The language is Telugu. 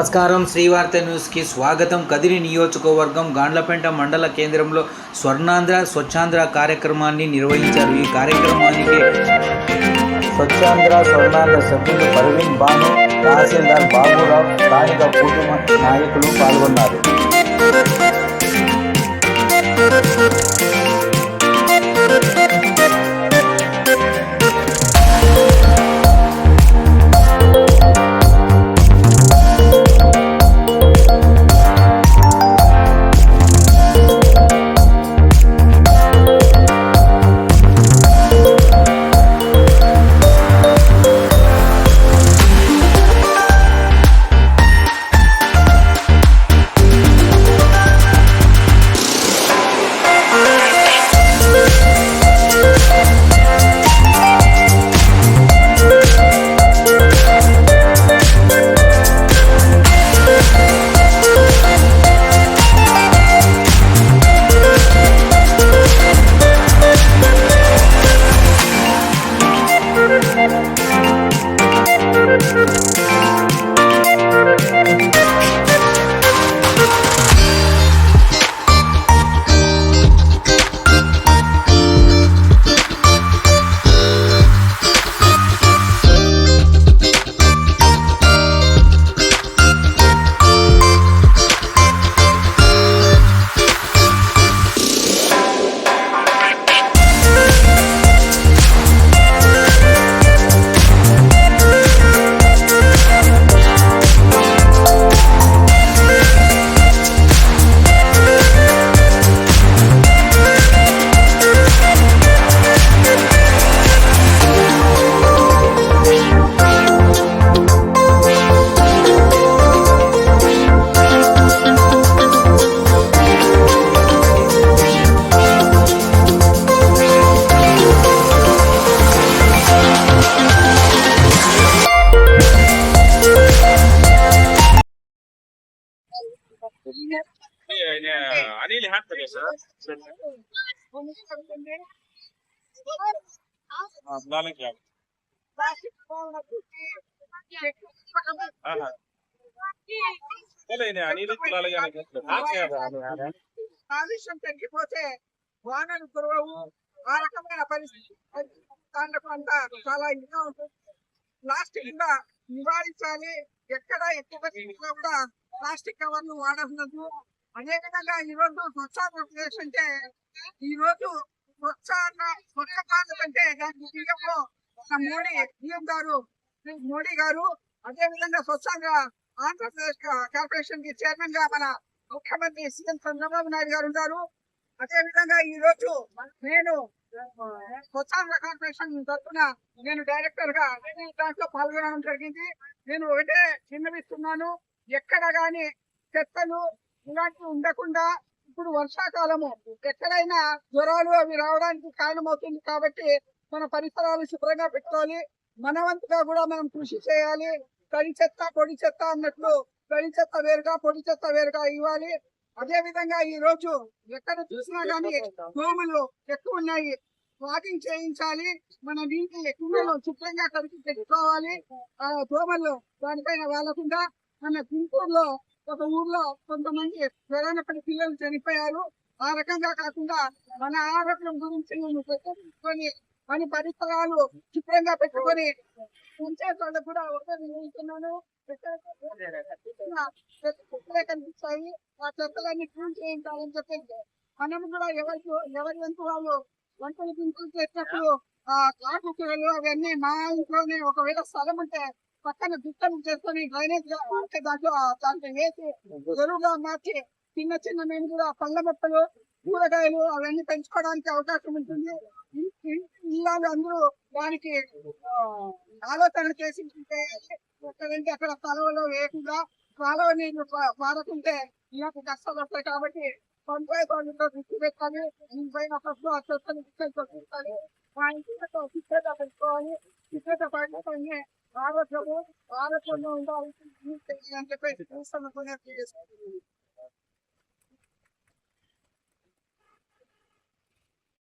నమస్కారం. శ్రీవార్త న్యూస్కి స్వాగతం. కదిరి నియోజకవర్గం గాండ్లపేంట మండల కేంద్రంలో స్వర్ణాంధ్ర స్వచ్ఛాంధ్ర కార్యక్రమాన్ని నిర్వహించారు. ఈ కార్యక్రమానికి స్వచ్ఛాంధ్ర స్వర్ణాంధ్ర సభ్యులు పర్వీన్ బాను తహసీల్దార్ బాబురావు స్థానిక కుటుంబ నాయకులు పాల్గొన్నారు. ಅನಿಲ್ ಹಾಕ್ತಾರೆ ಸರ್ ನಾಲ್ಕು ಯಾವ್ದು అనిల్ కులాలు కాలుష్యం తగ్గిపోతే వానలు కురవవు ఆ రకమైన పరిస్థితి దాంట్లో అంతా చాలా ఇదిగా ఉంటుంది ప్లాస్టిక్ గా నివారించాలి ఎక్కడ ఎక్కువ చేసినా కూడా ప్లాస్టిక్ కవర్లు వాడకూడదు అదే విధంగా ఈ రోజు స్వచ్ఛ అంటే ఈరోజు రోజు స్వచ్ఛ స్వచ్ఛ భారత్ అంటే దానికి బియ్యంలో ఒక మోడీ బియ్యం గారు మోడీ గారు అదే విధంగా స్వచ్ఛంగా ఆంధ్రప్రదేశ్ కార్పొరేషన్కి చైర్మన్గా మన ముఖ్యమంత్రి సీఎం చంద్రబాబు నాయుడు గారు ఉన్నారు. అదే విధంగా ఈ రోజు నేను స్వచ్ఛాంధ్ర కార్పొరేషన్ తరఫున నేను డైరెక్టర్గా దాంట్లో పాల్గొనడం జరిగింది. నేను ఒకటే విన్నవిస్తున్నాను. ఎక్కడ గాని చెత్తలు ఇలాంటివి ఉండకుండా ఇప్పుడు వర్షాకాలము. ఎక్కడైనా జ్వరాలు అవి రావడానికి కారణమవుతుంది కాబట్టి మన పరిసరాలు శుభ్రంగా పెట్టుకోవాలి. మన వంతుగా కూడా మనం కృషి చేయాలి. తడి చెత్త పొడి చెత్త అన్నట్లు తడి చెత్త వేరుగా పొడి చెత్త వేరుగా ఇవ్వాలి. అదే విధంగా ఈ రోజు ఎక్కడ చూసినా గానీ దోమలు ఎక్కువ ఉన్నాయి. వాకింగ్ చేయించాలి. మన నీటి ఎక్కువ శుభ్రంగా కడిగి పెట్టుకోవాలి. ఆ దోమలు దానిపైన వాళ్ళకుండా మన గుంటూరులో ఒక ఊర్లో కొంతమంది కరోనా పిల్లలు చనిపోయారు. ఆ రకంగా కాకుండా మన ఆరోగ్యం గురించి నేను పెట్టుకొని మన పరిసరాలు శుభ్రంగా పెట్టుకొని ఉంచే చోట కూడా ఒకరు చెత్తలే కనిపిస్తాయి. ఆ చెత్తలన్నీ క్లీన్ చేయించాలని చెప్పేసి మనం కూడా ఎవరికి ఎవరి వంతు వాళ్ళు వంటలు గింటలు చేసినప్పుడు ఆ కాకుకూరలు అవన్నీ మా ఇంట్లోనే ఒకవేళ స్థలం ఉంటే పక్కన దుట్టలు చేసుకొని డ్రైనేజ్ దాంట్లో దాంట్లో వేసి ఎరువుగా మార్చి చిన్న చిన్న మేము కూడా పళ్ళ మొక్కలు కూరగాయలు అవన్నీ పెంచుకోవడానికి అవకాశం ఉంటుంది. ఇ- ఇ- ఇల్లాలు అందరూ దానికి ఆలోచన చేసి. ఎక్కడంటే అక్కడ కాలువలో వేయకుండా కాలువ నీళ్ళు పా- పారకుంటే ఇలాంటి కష్టాలు వస్తాయి కాబట్టి పంచాయతీ వాళ్ళతో దృష్టి పెట్టాలి. దీనిపైన ఫస్ట్ ఆ చెత్తని తీసుకొని మా ఇంటితో పెట్టుకోవాలి. శిక్షత పడితే ఆరోగ్యము ఆరోగ్యంగా ఉండాలి. అని చెప్పేసి చూస్తున్న